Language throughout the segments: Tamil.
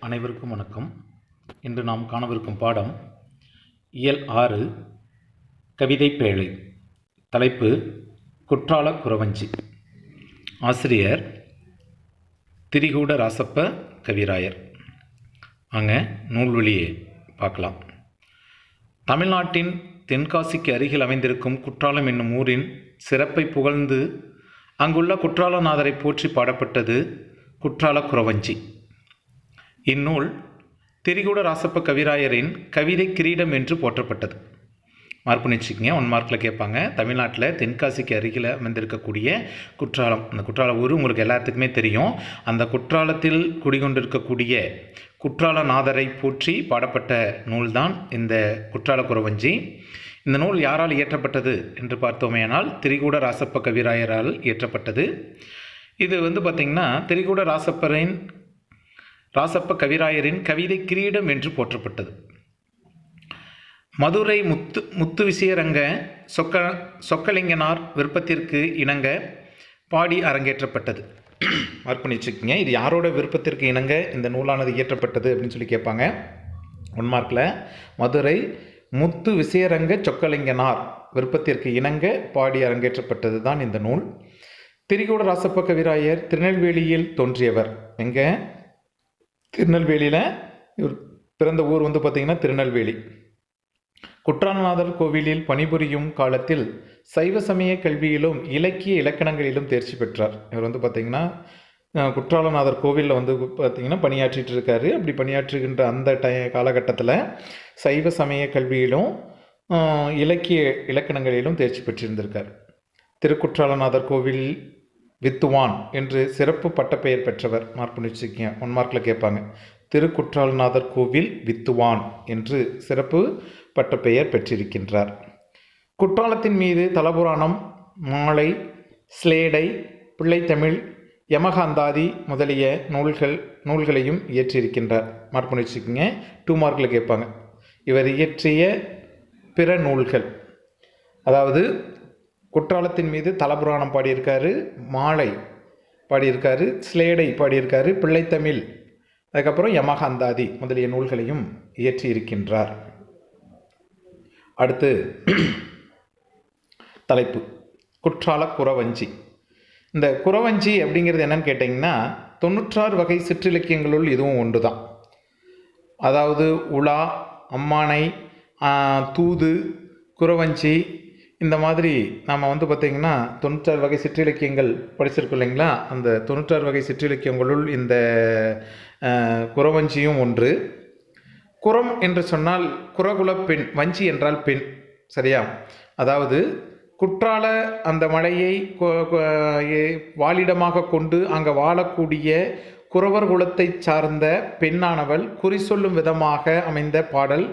அனைவருக்கும் வணக்கம். இன்று நாம் காணவிருக்கும் பாடம் இயல் ஆறு கவிதை பேழை. தலைப்பு குற்றால குறவஞ்சி. ஆசிரியர் திரிகூட ராசப்ப கவிராயர். அங்க நூல் வழியே பார்க்கலாம். தமிழ்நாட்டின் தென்காசிக்கு அருகில் அமைந்திருக்கும் குற்றாலம் என்னும் ஊரின் சிறப்பை புகழ்ந்து அங்குள்ள குற்றாலநாதரை போற்றி பாடப்பட்டது குற்றால குறவஞ்சி. இந்நூல் திரிகூட ராசப்ப கவிராயரின் கவிதை கிரீடம் என்று போற்றப்பட்டது. மார்க் பண்ணி வச்சுக்கோங்க ஒன் மார்க்கில் கேட்பாங்க. தமிழ்நாட்டில் தென்காசிக்கு அருகில் அமைந்திருக்கக்கூடிய குற்றாலம். அந்த குற்றால ஊர் உங்களுக்கு எல்லாத்துக்குமே தெரியும். அந்த குற்றாலத்தில் குடிகொண்டிருக்கக்கூடிய குற்றாலநாதரை போற்றி பாடப்பட்ட நூல்தான் இந்த குற்றால குறவஞ்சி. இந்த நூல் யாரால் இயற்றப்பட்டது என்று பார்த்தோமேனால் திரிகூட ராசப்ப கவிராயரால் இயற்றப்பட்டது. இது வந்து பார்த்திங்கன்னா திரிகூட ராசப்பரின் ராசப்ப கவிராயரின் கவிதை கிரீடம் என்று போற்றப்பட்டது. மதுரை முத்து முத்து விசயரங்க சொக்க சொக்கலிங்கனார் விருப்பத்திற்கு இணங்க பாடி அரங்கேற்றப்பட்டது. மார்க் பண்ணி வச்சுக்கோங்க. இது யாரோட விருப்பத்திற்கு இணங்க இந்த நூலானது இயற்றப்பட்டது அப்படின்னு சொல்லி கேட்பாங்க. ஒன் மார்க்கில் மதுரை முத்து விசயரங்க சொக்கலிங்கனார் விருப்பத்திற்கு இணங்க பாடி அரங்கேற்றப்பட்டது தான் இந்த நூல். திரிகூட ராசப்ப கவிராயர் திருநெல்வேலியில் தோன்றியவர். எங்கே? திருநெல்வேலியில் இவர் பிறந்த ஊர் வந்து பார்த்திங்கன்னா திருநெல்வேலி. குற்றாலநாதர் கோவிலில் பணிபுரியும் காலத்தில் சைவ சமய கல்வியிலும் இலக்கிய இலக்கணங்களிலும் தேர்ச்சி பெற்றார். இவர் வந்து பார்த்திங்கன்னா குற்றாலநாதர் கோவிலில் வந்து பார்த்திங்கன்னா பணியாற்றிட்டு இருக்காரு. அப்படி பணியாற்றுகின்ற அந்த டய காலகட்டத்தில் சைவ சமய கல்வியிலும் இலக்கிய இலக்கணங்களிலும் தேர்ச்சி பெற்றிருந்திருக்கார். திருக்குற்றாலநாதர் கோவில் வித்துவான் என்று சிறப்பு பட்டப்பெயர் பெற்றவர் மார்க் பண்ணி ஒன் மார்க்கில் கேட்பாங்க. திருக்குற்றாலநாதர் கோவில் வித்துவான் என்று சிறப்பு பட்டப்பெயர் பெற்றிருக்கின்றார். குற்றாலத்தின் மீது தலபுராணம் மாலை ஸ்லேடை பிள்ளைத்தமிழ் யமகாந்தாதி முதலிய நூல்கள் நூல்களையும் இயற்றியிருக்கின்றார். மார்க் பண்ணி டூ மார்க்கில் கேட்பாங்க. இவர் இயற்றிய பிற நூல்கள். அதாவது குற்றாலத்தின் மீது தலபுராணம் பாடியிருக்காரு மாலை பாடியிருக்காரு ஸ்லேடை பாடியிருக்காரு பிள்ளைத்தமிழ். அதுக்கப்புறம் யமகாந்தாதி முதலிய நூல்களையும் இயற்றியிருக்கின்றார். அடுத்து தலைப்பு. குற்றால குறவஞ்சி. இந்த குறவஞ்சி அப்படிங்கிறது என்னன்னு கேட்டிங்கன்னா தொண்ணூற்றாறு வகை சிற்றிலக்கியங்களுள் இதுவும் ஒன்று தான் அதாவது உலா அம்மானை தூது குறவஞ்சி இந்த மாதிரி நாம் வந்து பார்த்திங்கன்னா தொண்ணூற்றாறு வகை சிற்றிலக்கியங்கள் படிச்சிருக்கோம் இல்லைங்களா? அந்த தொண்ணூற்றாறு வகை சிற்றிலக்கியங்களுள் இந்த குறவஞ்சியும் ஒன்று. குரம் என்று சொன்னால் குறகுல பெண் வஞ்சி என்றால் பெண் சரியா? அதாவது குற்றால அந்த மலையை கொ- வாழிடமாக கொண்டு அங்கே வாழக்கூடிய குறவர் குலத்தைச் சார்ந்த பெண்ணானவள் குறி சொல்லும் விதமாக அமைந்த பாடல்.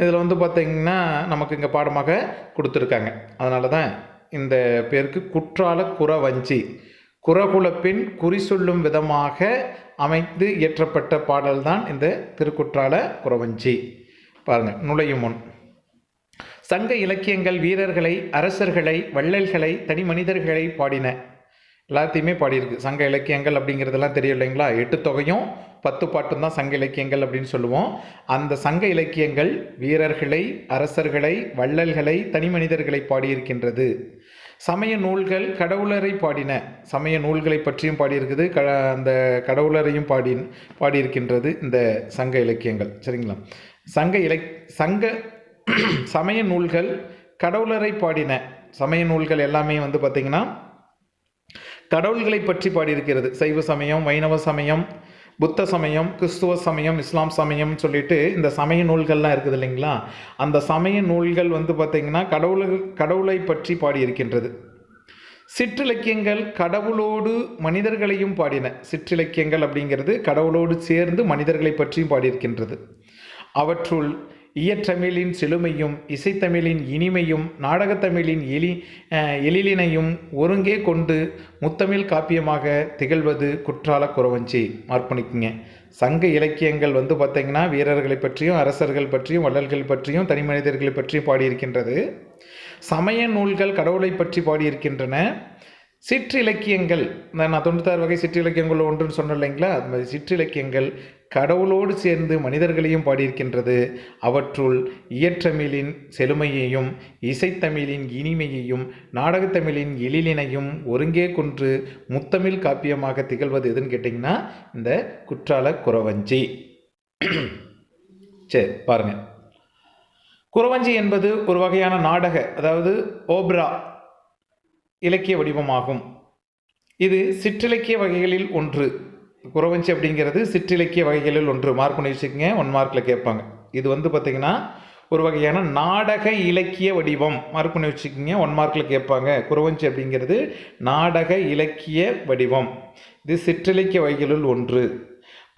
இதில் வந்து பார்த்திங்கன்னா நமக்கு இங்கே பாடமாக கொடுத்துருக்காங்க. அதனால தான் இந்த பேருக்கு குற்றால குறவஞ்சி குறகுல பெண் குறி சொல்லும் விதமாக அமைந்து இயற்றப்பட்ட பாடல்தான் இந்த திருக்குற்றால குறவஞ்சி பாருங்கள் நுழையும் முன். சங்க இலக்கியங்கள் வீரர்களை அரசர்களை வள்ளல்களை தனி மனிதர்களை பாடின எல்லாத்தையுமே பாடியிருக்கு. சங்க இலக்கியங்கள் அப்படிங்கிறதெல்லாம் தெரியும் இல்லைங்களா? எட்டு தொகையும் பத்து பாட்டும் தான் சங்க இலக்கியங்கள் அப்படின்னு சொல்லுவோம். அந்த சங்க இலக்கியங்கள் வீரர்களை அரசர்களை வள்ளல்களை தனி மனிதர்களை பாடியிருக்கின்றது. சமய நூல்கள் கடவுளரை பாடின சமய நூல்களை பற்றியும் பாடியிருக்குது. க அந்த கடவுளரையும் பாடி பாடியிருக்கின்றது இந்த சங்க இலக்கியங்கள். சரிங்களா? சங்க இலக் சங்க சமய நூல்கள் கடவுளரை பாடின சமய நூல்கள் எல்லாமே வந்து பார்த்திங்கன்னா கடவுள்களை பற்றி பாடியிருக்கிறது. சைவ சமயம் வைணவ சமயம் புத்த சமயம் கிறிஸ்துவ சமயம் இஸ்லாம் சமயம் சொல்லிட்டு இந்த சமய நூல்கள்லாம் இருக்குது இல்லைங்களா? அந்த சமய நூல்கள் வந்து பார்த்திங்கன்னா கடவுள்கள் கடவுளை பற்றி பாடியிருக்கின்றது. சிற்றிலக்கியங்கள் கடவுளோடு மனிதர்களையும் பாடின. சிற்றிலக்கியங்கள் அப்படிங்கிறது கடவுளோடு சேர்ந்து மனிதர்களை பற்றியும் பாடியிருக்கின்றது. அவற்றுள் இயற்றமிழின் செழுமையும் இசைத்தமிழின் இனிமையும் நாடகத்தமிழின் எலி எழிலினையும் ஒருங்கே கொண்டு முத்தமிழ் காப்பியமாக திகழ்வது குற்றால குறவஞ்சி. மார்க் சங்க இலக்கியங்கள் வந்து பார்த்திங்கன்னா வீரர்களை பற்றியும் அரசர்கள் பற்றியும் வள்ளல்கள் பற்றியும் தனி மனிதர்களை பற்றியும் பாடியிருக்கின்றது. சமய நூல்கள் கடவுளை பற்றி பாடியிருக்கின்றன. சிற்றிலக்கியங்கள் நான் தொண்ணூத்தாறு வகை சிற்றிலக்கியங்கள் ஒன்றுன்னு சொன்னேன் இல்லைங்களா? அது மாதிரி சிற்றிலக்கியங்கள் கடவுளோடு சேர்ந்து மனிதர்களையும் பாடியிருக்கின்றது. அவற்றுள் இயற்றமிழின் செழுமையையும் இசைத்தமிழின் இனிமையையும் நாடகத்தமிழின் எழிலினையும் ஒருங்கே கொன்று முத்தமிழ் காப்பியமாக திகழ்வது எதுன்னு கேட்டிங்கன்னா இந்த குற்றால குறவஞ்சி. சரி பாருங்கள் குறவஞ்சி என்பது ஒரு வகையான நாடக அதாவது ஓப்ரா இலக்கிய வடிவமாகும். இது சிற்றிலக்கிய வகைகளில் ஒன்று. குறவஞ்சி அப்படிங்கிறது சிற்றிலக்கிய வகைகளில் ஒன்று. மார்க் பண்ணி வச்சுக்கோங்க ஒன் மார்க்கில் கேட்பாங்க. இது வந்து பார்த்திங்கன்னா ஒரு வகையான நாடக இலக்கிய வடிவம். மார்க் பண்ணி வச்சுக்கோங்க ஒன் மார்க்கில் கேட்பாங்க. குறவஞ்சி அப்படிங்கிறது நாடக இலக்கிய வடிவம். இது சிற்றிலக்கிய வகைகளுள் ஒன்று.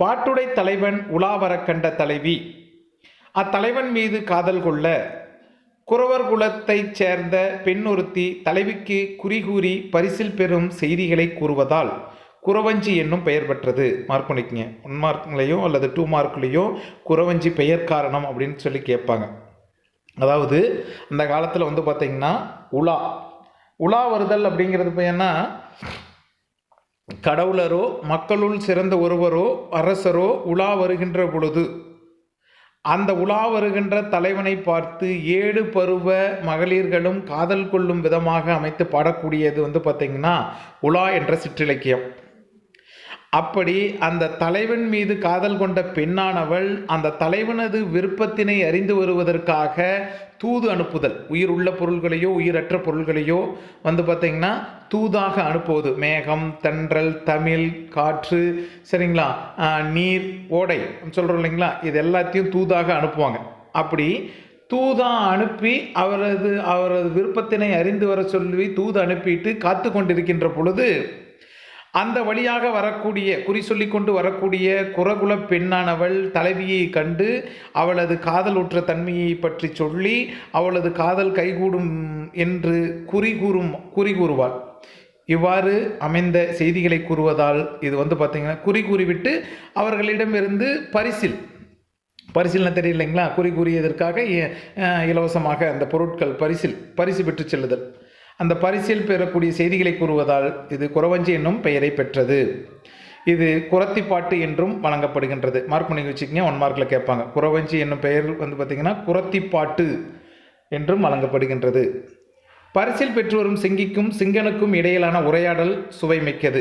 பாட்டுடை தலைவன் உலாவர கண்ட தலைவி. அத்தலைவன் மீது காதல் கொள்ள. குறவர் குலத்தைச் சேர்ந்த பெண் ஒருத்தி தலைவிக்கு குறிகூறி பரிசில் பெறும் செய்திகளை கூறுவதால் குறவஞ்சி என்னும் பெயர் பெற்றது. மார்க் பண்ணிக்கங்க. ஒன் மார்க்லேயோ அல்லது டூ மார்க்லேயோ குறவஞ்சி பெயர் காரணம் அப்படின்னு சொல்லி கேட்பாங்க. அதாவது அந்த காலத்தில் வந்து பார்த்திங்கன்னா உலா. உலா வருதல் அப்படிங்கிறது பையனா கடவுளரோ மக்களுள் சிறந்த ஒருவரோ அரசரோ உலா வருகின்ற பொழுது அந்த உலா வருகின்ற தலைவனை பார்த்து ஏழு பருவ மகளிர்களும் காதல் கொள்ளும் விதமாக அமைத்து பாடக்கூடியது வந்து பார்த்திங்கன்னா உலா என்ற சிற்றிலக்கியம். அப்படி அந்த தலைவன் மீது காதல் கொண்ட பெண்ணானவள் அந்த தலைவனது விருப்பத்தினை அறிந்து வருவதற்காக தூது அனுப்புதல். உயிர் உள்ள பொருள்களையோ உயிரற்ற பொருள்களையோ வந்து பார்த்திங்கன்னா தூதாக அனுப்புவது. மேகம் தென்றல் தமிழ் காற்று சரிங்களா? நீர் ஓடை சொல்கிறோம் இல்லைங்களா? இது எல்லாத்தையும் தூதாக அனுப்புவாங்க. அப்படி தூதா அனுப்பி அவரது அவரது விருப்பத்தினை அறிந்து வர சொல்லி தூது அனுப்பிட்டு காத்து கொண்டிருக்கின்ற பொழுது அந்த வழியாக வரக்கூடிய குறி சொல்லி கொண்டு வரக்கூடிய குரகுல பெண்ணானவள் தலைவியை கண்டு அவளது காதலுற்ற தன்மையை பற்றி சொல்லி அவளது காதல் கைகூடும் என்று குறி கூறும் குறி கூறுவாள். இவ்வாறு அமைந்த செய்திகளை கூறுவதால் இது வந்து பார்த்திங்கன்னா குறி கூறிவிட்டு அவர்களிடமிருந்து பரிசில் பரிசில்னா தெரியலைங்களா? குறி கூறியதற்காக இலவசமாக அந்த பொருட்கள் பரிசில் பரிசு பெற்று செல்லுதல். அந்த பரிசில் பெறக்கூடிய செய்திகளை கூறுவதால் இது குறவஞ்சி என்னும் பெயரை பெற்றது. இது குரத்திப்பாட்டு என்றும் வழங்கப்படுகின்றது. மார்க் பண்ணி வச்சுக்கோங்க ஒன் மார்க்கில் கேட்பாங்க. குறவஞ்சி என்னும் பெயர் வந்து பார்த்திங்கன்னா குரத்திப்பாட்டு என்றும் வழங்கப்படுகின்றது. பரிசில் பெற்று வரும் சிங்கிக்கும் சிங்கனுக்கும் இடையிலான உரையாடல் சுவைமிக்கது.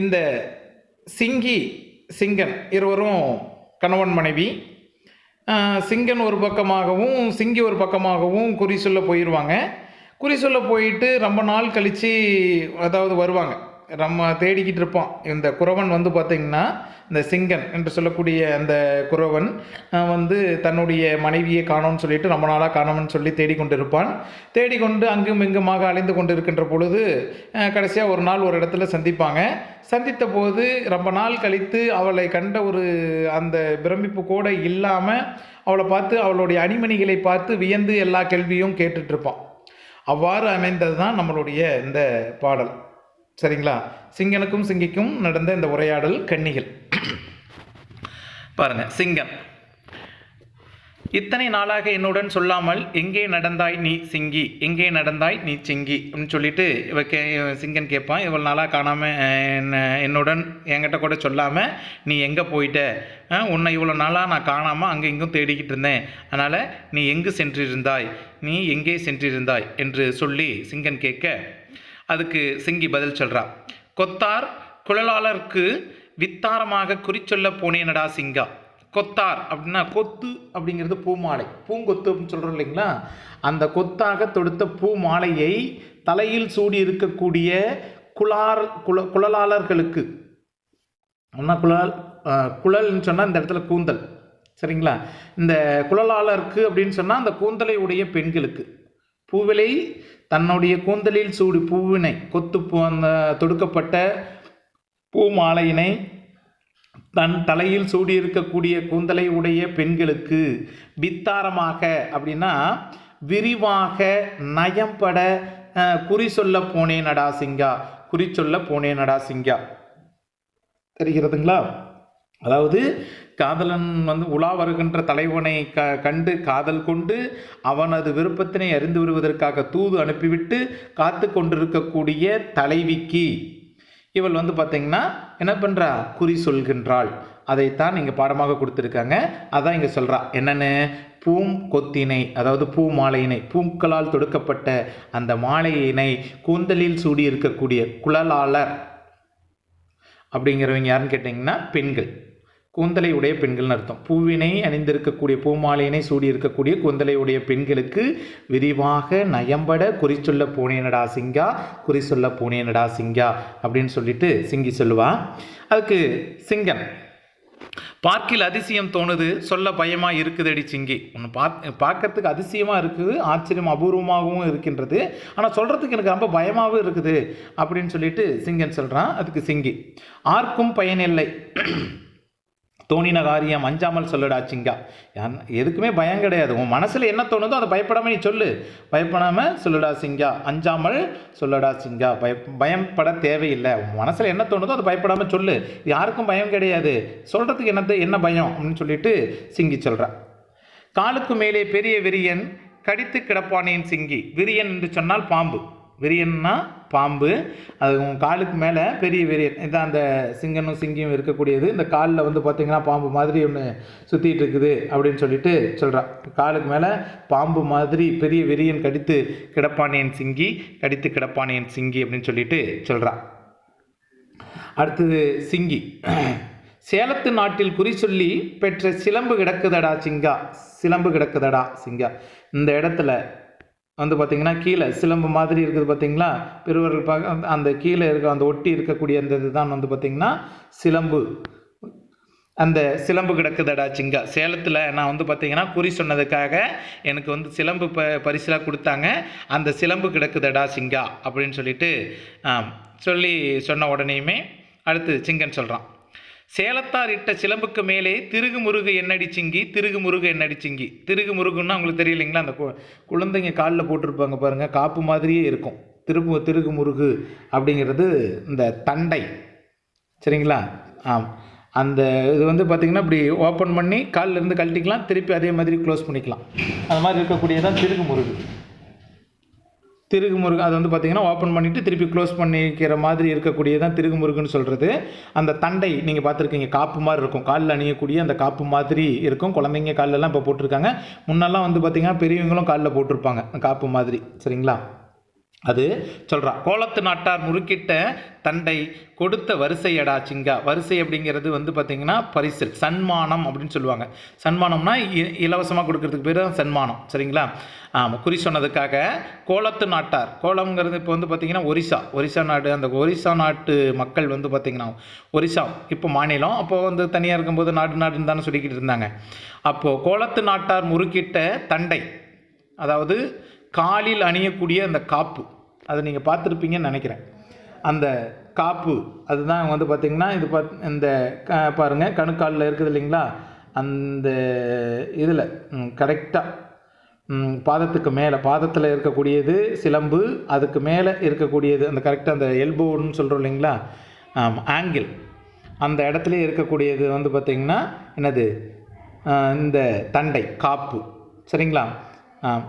இந்த சிங்கி சிங்கன் இருவரும் கணவன் மனைவி சிங்கன் ஒரு பக்கமாகவும் சிங்கி ஒரு பக்கமாகவும் குறி சொல்ல போயிடுவாங்க குறி சொல்ல போயிட்டு ரொம்ப நாள் கழித்து அதாவது வருவாங்க. நம்ம தேடிக்கிட்டு இருப்போம். இந்த குறவன் வந்து பார்த்திங்கன்னா இந்த சிங்கன் என்று சொல்லக்கூடிய அந்த குறவன் வந்து தன்னுடைய மனைவியை காணோம்னு சொல்லிட்டு ரொம்ப நாளாக காணோம்னு சொல்லி தேடிக்கொண்டு இருப்பான் தேடிக்கொண்டு அங்கும் இங்குமாக அலைந்து கொண்டு இருக்கின்ற பொழுது கடைசியாக ஒரு நாள் ஒரு இடத்துல சந்திப்பாங்க. சந்தித்த போது ரொம்ப நாள் கழித்து அவளை கண்ட ஒரு அந்த பிரமிப்பு கூட இல்லாமல் அவளை பார்த்து அவளுடைய அணிமணிகளை பார்த்து வியந்து எல்லா கேள்வியும் கேட்டுட்ருப்பான் அவ்வாறு அமைந்தது தான் நம்மளுடைய இந்த பாடல். சரிங்களா? சிங்கனுக்கும் சிங்கிக்கும் நடந்த இந்த உரையாடல் கன்னிகள். பாருங்க சிங்கன் இத்தனை நாளாக என்னுடன் சொல்லாமல் எங்கே நடந்தாய் நீ சிங்கி? எங்கே நடந்தாய் நீ சிங்கி? அப்படின்னு சொல்லிட்டு இவ கே சிங்கன் கேட்பான். இவ்வளோ நாளாக காணாமல் என்ன என்னுடன் என்கிட்ட கூட சொல்லாமல் நீ எங்கே போயிட்ட? உன்னை இவ்வளோ நாளாக நான் காணாமல் அங்கே இங்கும் தேடிக்கிட்டு இருந்தேன். அதனால் நீ எங்கு சென்றிருந்தாய்? நீ எங்கே சென்றிருந்தாய்? என்று சொல்லி சிங்கன் கேட்க அதுக்கு சிங்கி பதில் சொல்கிறா கொத்தார் குழலாளருக்கு வித்தாரமாக குறிச்சொல்ல போனேனடா சிங்கா. கொத்தார் அப்படின்னா கொத்து அப்படிங்கிறது பூமாலை. பூங்கொத்து அப்படின்னு சொல்கிறோம் இல்லைங்களா? அந்த கொத்தாக தொடுத்த பூமாலையை தலையில் சூடி இருக்கக்கூடிய குளார் குல குழலாளர்களுக்கு. ஒன்றா குழல் குழல்னு சொன்னால் இந்த இடத்துல கூந்தல். சரிங்களா? இந்த குழலாளருக்கு அப்படின்னு சொன்னால் அந்த கூந்தலை உடைய பெண்களுக்கு. பூவிலை தன்னுடைய கூந்தலில் சூடி பூவினை கொத்து பூ அந்த தொடுக்கப்பட்ட பூ மாலையினை தன் தலையில் சூடியிருக்கக்கூடிய கூந்தலை உடைய பெண்களுக்கு வித்தாரமாக அப்படின்னா விரிவாக நயம்பட குறி சொல்ல போனேனடா சிங்கா குறி சொல்ல போனேனடா சிங்கா. தெரிகிறதுங்களா? அதாவது காதலன் வந்து உலா வருகின்ற தலைவனை க கண்டு காதல் கொண்டு அவனது விருப்பத்தினை அறிந்து வருவதற்காக தூது அனுப்பிவிட்டு காத்து கொண்டிருக்கக்கூடிய தலைவிக்கு இவள் வந்து பார்த்தீங்கன்னா என்ன பண்ணுறா குறி சொல்கின்றாள். அதைத்தான் இங்கே பாடமாக கொடுத்துருக்காங்க. அதான் இங்கே சொல்கிறா என்னென்னு? பூம் கொத்தினை அதாவது பூ மாலையினை பூக்களால் தொடுக்கப்பட்ட அந்த மாலையினை கூந்தலில் சூடி இருக்கக்கூடிய குழலாளர். அப்படிங்கிறவங்க யாருன்னு கேட்டிங்கன்னா பெண்கள். கூந்தலை உடைய பெண்கள்னு அர்த்தம். பூவினை அணிந்திருக்கக்கூடிய பூமாலையினை சூடியிருக்கக்கூடிய கூந்தலை உடைய பெண்களுக்கு விரிவாக நயம்பட குறி சொல்ல போனேனடா சிங்கா குறி சொல்ல போனேனடா சிங்கா அப்படின்னு சொல்லிட்டு சிங்கி சொல்லுவா. அதுக்கு சிங்கன் பார்க்கில் அதிசயம் தோணுது சொல்ல பயமா இருக்குதடி சிங்கி. ஒன்று பார்க்க பார்க்கறதுக்கு அதிசயமாக இருக்குது ஆச்சரியம் அபூர்வமாகவும் இருக்கின்றது. ஆனால் சொல்கிறதுக்கு எனக்கு ரொம்ப பயமாகவும் இருக்குது அப்படின்னு சொல்லிட்டு சிங்கன் சொல்கிறான் அதுக்கு சிங்கி ஆர்க்கும் பயனில்லை. தோணின காரியம் அஞ்சாமல் சொல்லுடா சிங்கா. எதுக்குமே பயம் கிடையாது. உன் மனசில் என்ன தோணுதோ அதை பயப்படாமல் நீ சொல்லு. பயப்படாமல் சொல்லுடா சிங்கா. அஞ்சாமல் சொல்லுடா சிங்கா. பய பயப்பட தேவையில்லை. உன் மனசில் என்ன தோணுதோ அதை பயப்படாமல் சொல்லு. யாருக்கும் பயம் கிடையாது. சொல்கிறதுக்கு என்னது என்ன பயம் அப்படின்னு சொல்லிட்டு சிங்கி சொல்கிறான் காலுக்கு மேலே பெரிய விரியன் கடித்து கிடப்பானேன் சிங்கி. விரியன் என்று சொன்னால் பாம்பு. விரியன்னா பாம்பு. அது உங்கள் காலுக்கு மேலே பெரிய விரியன் இதான் அந்த சிங்கனும் சிங்கியும் இருக்கக்கூடியது. இந்த காலில் வந்து பார்த்திங்கன்னா பாம்பு மாதிரி ஒன்று சுற்றிட்டு இருக்குது அப்படின்னு சொல்லிட்டு சொல்கிறான் காலுக்கு மேலே பாம்பு மாதிரி பெரிய விரியன் கடித்து கிடப்பானேன் சிங்கி கடித்து கிடப்பானேன் சிங்கி அப்படின்னு சொல்லிட்டு சொல்கிறான் அடுத்தது சிங்கி. சேலத்து நாட்டில் குறி சொல்லி பெற்ற சிலம்பு கிடக்குதடா சிங்கா? சிலம்பு கிடக்குதடா சிங்கா? இந்த இடத்துல வந்து பார்த்திங்கன்னா கீழே சிலம்பு மாதிரி இருக்குது பார்த்திங்களா பெருவர்கள் பார்க்க அந்த கீழே இருக்க அந்த ஒட்டி இருக்கக்கூடிய அந்த இதுதான் வந்து பார்த்திங்கன்னா சிலம்பு. அந்த சிலம்பு கிடக்குதடா சிங்கா. சேலத்தில் நான் வந்து பார்த்தீங்கன்னா குறி சொன்னதுக்காக எனக்கு வந்து சிலம்பு ப பரிசிலாக கொடுத்தாங்க. அந்த சிலம்பு கிடக்குதடா சிங்கா அப்படின்னு சொல்லிட்டு சொல்லி சொன்ன உடனேயுமே அடுத்து சிங்கன் சொல்கிறான் சேலத்தார் இட்ட சிலம்புக்கு மேலே திருகு முருகு என்னடி சிங்கி திருகு முருகு என்னடி சிங்கி. திருகு முருகுன்னா உங்களுக்கு தெரியலைங்களா அந்த கு- குழந்தைங்க காலில் போட்டிருப்பாங்க பாருங்கள் காப்பு மாதிரியே இருக்கும். திருப்பு திருகு முருகு அப்படிங்கிறது இந்த தண்டை. சரிங்களா? ஆம். அந்த இது வந்து பார்த்திங்கன்னா இப்படி ஓப்பன் பண்ணி காலில் இருந்து கழட்டிக்கலாம். திருப்பி அதே மாதிரி க்ளோஸ் பண்ணிக்கலாம். அது மாதிரி இருக்கக்கூடியதான் திருகு முருகு திருகு முருகு அது வந்து பார்த்திங்கன்னா ஓப்பன் பண்ணிவிட்டு திருப்பி க்ளோஸ் பண்ணிக்கிற மாதிரி இருக்கக்கூடியதான் திருகு முருகுன்னு சொல்கிறது அந்த தண்டை நீங்கள் பார்த்துருக்கீங்க காப்பு மாதிரி இருக்கும். காலில் அணியக்கூடிய அந்த காப்பு மாதிரி இருக்கும். குழந்தைங்க கால்லெல்லாம் இப்போ போட்டிருக்காங்க. முன்னெல்லாம் வந்து பார்த்திங்கன்னா பெரியவங்களும் காலில் போட்டிருப்பாங்க. காப்பு மாதிரி. சரிங்களா? அது சொல்கிறா கோலத்து நாட்டார் முறுக்கிட்ட தண்டை கொடுத்த வரிசையடா சிங்கா. வரிசை அப்படிங்கிறது வந்து பார்த்திங்கன்னா பரிசு சன்மானம் அப்படின்னு சொல்லுவாங்க. சன்மானம்னா இ- இலவசமாக கொடுக்கறதுக்கு பேர் தான் சன்மானம். சரிங்களா? ஆமாம் குறி சொன்னதுக்காக கோலத்து நாட்டார். கோலம்ங்கிறது இப்போ வந்து பார்த்திங்கன்னா ஒரிசா. ஒரிசா நாடு அந்த ஒரிசா நாட்டு மக்கள் வந்து பார்த்திங்கன்னா ஒரிசா இப்போ மாநிலம். அப்போது வந்து தனியாக இருக்கும்போது நாடு நாடுன்னு தானே சொல்லிக்கிட்டு இருந்தாங்க. அப்போது கோலத்து நாட்டார் முறுக்கிட்ட தண்டை அதாவது காலில் அணியக்கூடிய அந்த காப்பு. அதை நீங்கள் பார்த்துருப்பீங்கன்னு நினைக்கிறேன். அந்த காப்பு அதுதான் வந்து பார்த்திங்கன்னா இது பா இந்த க பாருங்கள் கணுக்காலில் இருக்குது இல்லைங்களா? அந்த இதில் கரெக்டாக பாதத்துக்கு மேலே பாதத்தில் இருக்கக்கூடியது சிலம்பு அதுக்கு மேலே இருக்கக்கூடியது அந்த கரெக்டாக அந்த எல்போன்னு சொல்கிறோம் இல்லைங்களா? ஆங்கிள். அந்த இடத்துல இருக்கக்கூடியது வந்து பார்த்திங்கன்னா என்னது? இந்த தண்டை காப்பு. சரிங்களா?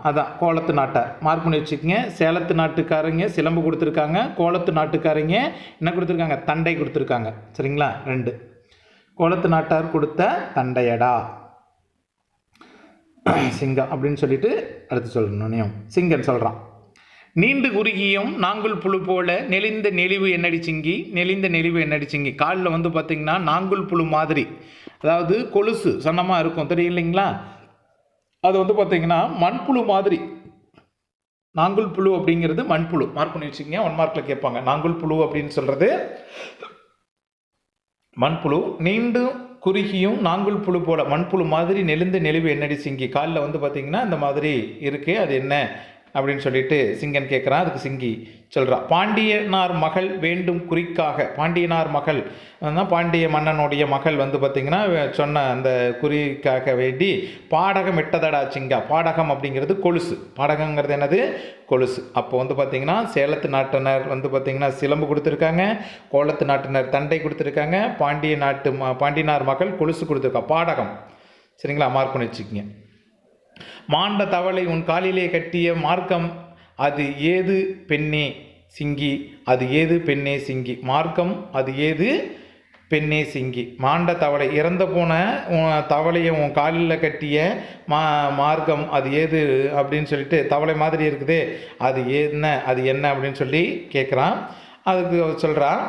அதான் கோலத்து நாட்டார் மார்க் பண்ணி வச்சுக்கோங்க. சேலத்து நாட்டுக்காரங்க சிலம்பு கொடுத்துருக்காங்க. கோலத்து நாட்டுக்காரங்க என்ன கொடுத்துருக்காங்க? தண்டை கொடுத்துருக்காங்க. சரிங்களா? ரெண்டு. கோலத்து நாட்டார் கொடுத்த தண்டையடா. சிங்கம் அப்படின்னு சொல்லிட்டு அடுத்து சொல்லணும். சிங்கன் சொல்கிறான் நீண்டு குறுகியும் நாங்குல் புழு போல நெளிந்த நெளிவு என்னடி சிங்கி? நெளிந்த நெளிவு என்னடி சிங்கி? காலில் வந்து பார்த்திங்கன்னா நாங்குல் புழு மாதிரி. அதாவது கொலுசு சன்னமாக இருக்கும். தெரியும் இல்லைங்களா அது வந்து பார்த்திங்கன்னா மண்புழு மாதிரி. நாங்குல் புழு அப்படிங்கிறது மண்புழு. மார்க் பண்ணி வச்சுக்கோங்க. ஒன் மார்க்கில் கேட்பாங்க. நாங்குல் புழு அப்படின்னு சொல்கிறது மண்புழு. நீண்டு குறுகியும் நாங்குல் புழு போல மண்புழு மாதிரி நெளிந்த நெளிவு என்னடி சிங்கி? காலில் வந்து பார்த்திங்கன்னா இந்த மாதிரி இருக்குது அது என்ன? அப்படின்னு சொல்லிட்டு சிங்கன் கேட்குறான் அதுக்கு சிங்கி சொல்கிறான் பாண்டியனார் மகள் வேண்டும் குறிக்காக. பாண்டியனார் மகள். தான் பாண்டிய மன்னனுடைய மகள் வந்து பார்த்திங்கன்னா சொன்ன அந்த குறிக்காக வேண்டி பாடகம் இட்டதடா சிங்கா. பாடகம் அப்படிங்கிறது கொலுசு. பாடகங்கிறது என்னது? கொலுசு. அப்போ வந்து பார்த்திங்கன்னா சேலத்து நாட்டினர் வந்து பார்த்திங்கன்னா சிலம்பு கொடுத்துருக்காங்க கோலத்து நாட்டினர் தண்டை கொடுத்துருக்காங்க பாண்டிய நாட்டு ம பாண்டியனார் மகள் கொலுசு கொடுத்துருக்கா. பாடகம். சரிங்களா? மார்க் பண்ணி வச்சுக்கிங்க. மாண்ட தவளை உன் காலிலே கட்டிய மார்க்கம் அது ஏது பெண்ணே சிங்கி? அது ஏது பெண்ணே சிங்கி? மார்க்கம் அது ஏது பெண்ணே சிங்கி? மாண்ட தவளை இறந்த போன உன் தவளையை உன் காலில் கட்டிய மா மார்க்கம் அது ஏது அப்படின்னு சொல்லிட்டு தவளை மாதிரி இருக்குதே அது என்ன அது என்ன அப்படின்னு சொல்லி கேட்குறான் அதுக்கு சொல்கிறான்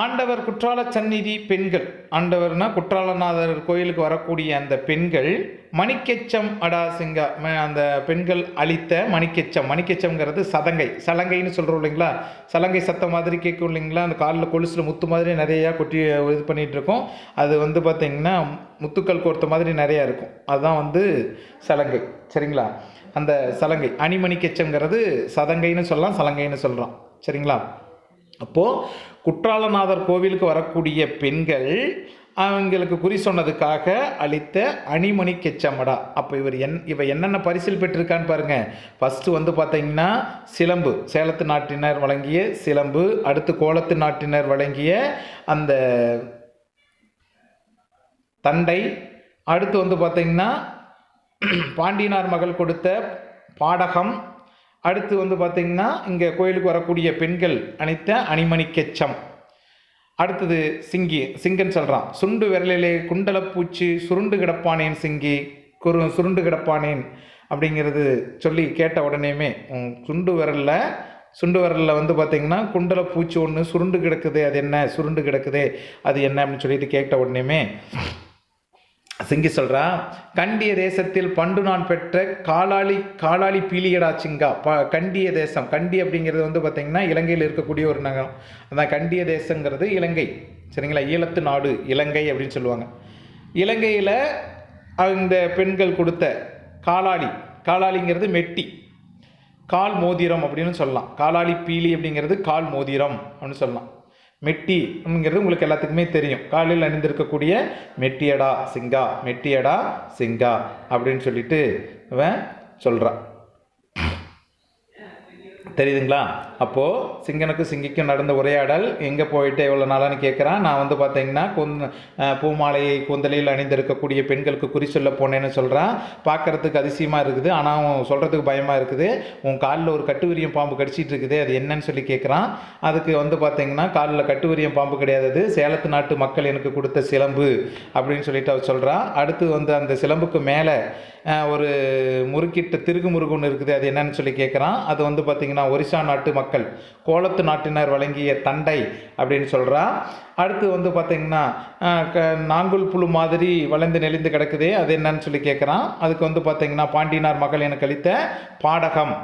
ஆண்டவர் குற்றால சந்நிதி பெண்கள் ஆண்டவர்னா குற்றாலநாதர் கோயிலுக்கு வரக்கூடிய அந்த பெண்கள் மணிக்கெச்சம் அடா சிங்கா அந்த பெண்கள் அளித்த மணிக்கெச்சம். மணிக்கெச்சம்ங்கிறது சதங்கை. சலங்கைன்னு சொல்கிறோம் இல்லைங்களா? சலங்கை சத்தம் மாதிரி கேட்கும் இல்லைங்களா? அந்த காலில் கொலுசில் முத்து மாதிரி நிறையா கொட்டி இது பண்ணிகிட்டு இருக்கோம். அது வந்து பார்த்திங்கன்னா முத்துக்கள் கோர்த்த மாதிரி நிறையா இருக்கும். அதுதான் வந்து சலங்கை. சரிங்களா? அந்த சலங்கை. அணிமணிக்கெச்சம்ங்கிறது சதங்கைன்னு சொல்லலாம் சலங்கைன்னு சொல்கிறோம் சரிங்களா? அப்போது குற்றாலநாதர் கோவிலுக்கு வரக்கூடிய பெண்கள் அவங்களுக்கு குறி சொன்னதுக்காக அளித்த அணிமணி கெச்சமடா அப்போ இவர் என் இவ என்னென்ன பரிசில் பெற்றிருக்கான்னு பாருங்கள் ஃபஸ்ட்டு வந்து பார்த்தீங்கன்னா சிலம்பு சேலத்து நாட்டினர் வழங்கிய சிலம்பு அடுத்து கோலத்து நாட்டினர் வழங்கிய அந்த தண்டை அடுத்து வந்து பார்த்தீங்கன்னா பாண்டியனார் மகள் கொடுத்த பாடகம் அடுத்து வந்து பார்த்திங்கன்னா இங்கே கோயிலுக்கு வரக்கூடிய பெண்கள் அணித்த அணிமணி கெச்சம் அடுத்தது சிங்கி சிங்கன்னு சொல்கிறான் சுண்டு விரலிலே குண்டலப்பூச்சி சுருண்டு கிடப்பானேன் சிங்கி குரு சுருண்டு கிடப்பானேன் அப்படிங்கிறது சொல்லி கேட்ட உடனேயுமே சுண்டு விரலில் சுண்டு விரலில் வந்து பார்த்திங்கன்னா குண்டல பூச்சி ஒன்று சுருண்டு கிடக்குது அது என்ன? சுருண்டு கிடக்குது அது என்ன அப்படின்னு சொல்லிட்டு கேட்ட உடனேயுமே சிங்கி சொல்கிறா கண்டிய தேசத்தில் பண்டு நான் பெற்ற காலாளி காலாளி பீலியடா சிங்கா. ப கண்டிய தேசம். கண்டி அப்படிங்கிறது வந்து பார்த்திங்கன்னா இலங்கையில் இருக்கக்கூடிய ஒரு நகரம். அதான் கண்டிய தேசங்கிறது இலங்கை. சரிங்களா? ஈழத்து நாடு இலங்கை அப்படின்னு சொல்லுவாங்க. இலங்கையில் அந்த பெண்கள் கொடுத்த காலாளி காலாளிங்கிறது மெட்டி. கால் மோதிரம் அப்படின்னு சொல்லலாம். காலாளி பீலி அப்படிங்கிறது கால் மோதிரம் அப்படின்னு சொல்லலாம். மெட்டி அப்படிங்கிறது உங்களுக்கு எல்லாத்துக்குமே தெரியும். காலில் அணிந்திருக்கக்கூடிய மெட்டியடா சிங்கா மெட்டியடா சிங்கா அப்படின்னு சொல்லிட்டு அவன் சொல்கிறான் தெரியுதுங்களா? அப்போது சிங்கனுக்கும் சிங்கிக்கும் நடந்த உரையாடல் எங்கே போயிட்டு எவ்வளோ நாளான்னு கேட்குறான் நான் வந்து பார்த்தீங்கன்னா குந்த பூமாலையை கூந்தலில் அணிந்திருக்கக்கூடிய பெண்களுக்கு குறி சொல்ல போனேன்னு சொல்கிறான் பார்க்கறதுக்கு அதிசயமாக இருக்குது. ஆனால் அவன் சொல்கிறதுக்கு பயமாக இருக்குது. உன் காலில் ஒரு கட்டுவிரியம் பாம்பு கடிச்சிட்டு இருக்குது. அது என்னன்னு சொல்லி கேட்குறான் அதுக்கு வந்து பார்த்தீங்கன்னா காலில் கட்டுவிரியம் பாம்பு கிடையாது. அது சேலத்து நாட்டு மக்கள் எனக்கு கொடுத்த சிலம்பு அப்படின்னு சொல்லிட்டு அவர் சொல்கிறான் அடுத்து வந்து அந்த சிலம்புக்கு மேலே ஒரு முறுக்கிட்ட திருகு முருகு ஒன்று இருக்குது அது என்னன்னு சொல்லி கேட்குறான் அது வந்து பார்த்திங்கன்னா ஒரிசா நாட்டு மக்கள் கோலத்து நாட்டினர் வழங்கிய தண்டை அப்படின்னு சொல்கிறான் அடுத்து வந்து பார்த்திங்கன்னா க நாங்குல் புழு மாதிரி வளைந்து நெளிந்து கிடக்குதே அது என்னன்னு சொல்லி கேட்குறான் அதுக்கு வந்து பார்த்திங்கன்னா பாண்டியனார் மகள் எனக்கு அளித்த பாடகம்.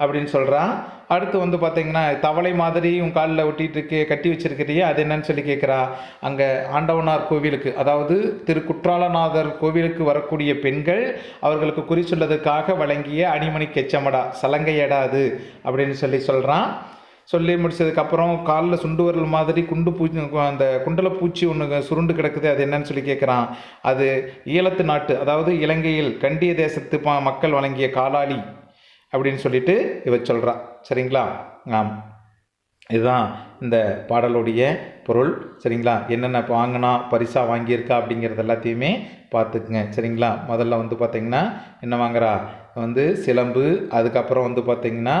அப்படின்னு சொல்கிறான் அடுத்து வந்து பார்த்தீங்கன்னா தவளை மாதிரி உன் காலில் ஒட்டிகிட்டு இருக்கே கட்டி வச்சிருக்கிறியே அது என்னன்னு சொல்லி கேட்குறா அங்கே ஆண்டவனார் கோவிலுக்கு அதாவது திரு குற்றாலநாதர் கோவிலுக்கு வரக்கூடிய பெண்கள் அவர்களுக்கு குறி சொல்லதுக்காக வழங்கிய அணிமணி கெச்சமடா சலங்கையடா அது அப்படின்னு சொல்லி சொல்கிறான் சொல்லி முடிச்சதுக்கப்புறம் காலில் சுண்டு வரல் மாதிரி குண்டு பூச்சி அந்த குண்டல பூச்சி ஒன்று சுருண்டு கிடக்குது அது என்னன்னு சொல்லி கேட்குறான் அது ஈழத்து நாட்டு அதாவது இலங்கையில் கண்டிய தேசத்து ப- மக்கள் வழங்கிய காலாளி அப்படின்னு சொல்லிட்டு இவ சொல்கிறா சரிங்களா? ஆம். இதுதான் இந்த பாடலுடைய பொருள். சரிங்களா? என்னென்ன வாங்கினா பரிசாக வாங்கியிருக்கா அப்படிங்கிறது எல்லாத்தையுமே பார்த்துக்குங்க. சரிங்களா? முதல்ல வந்து பார்த்திங்கன்னா என்ன வாங்குறா? வந்து சிலம்பு அதுக்கப்புறம் வந்து பார்த்திங்கன்னா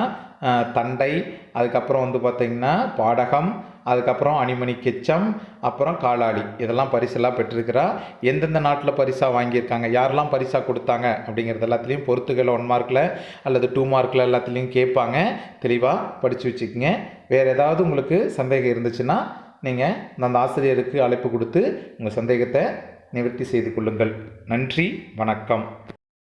தண்டை அதுக்கப்புறம் வந்து பார்த்திங்கன்னா பாடகம் அதுக்கப்புறம் அணிமணி கெச்சம் அப்புறம் காலாளி இதெல்லாம் பரிசெல்லாம் பெற்றிருக்கிறா. எந்தெந்த நாட்டில் பரிசாக வாங்கியிருக்காங்க? யாரெல்லாம் பரிசாக கொடுத்தாங்க? அப்படிங்கிறது எல்லாத்துலேயும் பொறுத்துகள் ஒன் மார்க்கில் அல்லது டூ மார்க்கில் எல்லாத்துலேயும் கேட்பாங்க. தெளிவாக படித்து வச்சுக்கோங்க. வேறு ஏதாவது உங்களுக்கு சந்தேகம் இருந்துச்சுன்னா நீங்கள் அந்த ஆசிரியருக்கு அழைப்பு கொடுத்து உங்கள் சந்தேகத்தை நிவர்த்தி செய்து கொள்ளுங்கள். நன்றி வணக்கம்.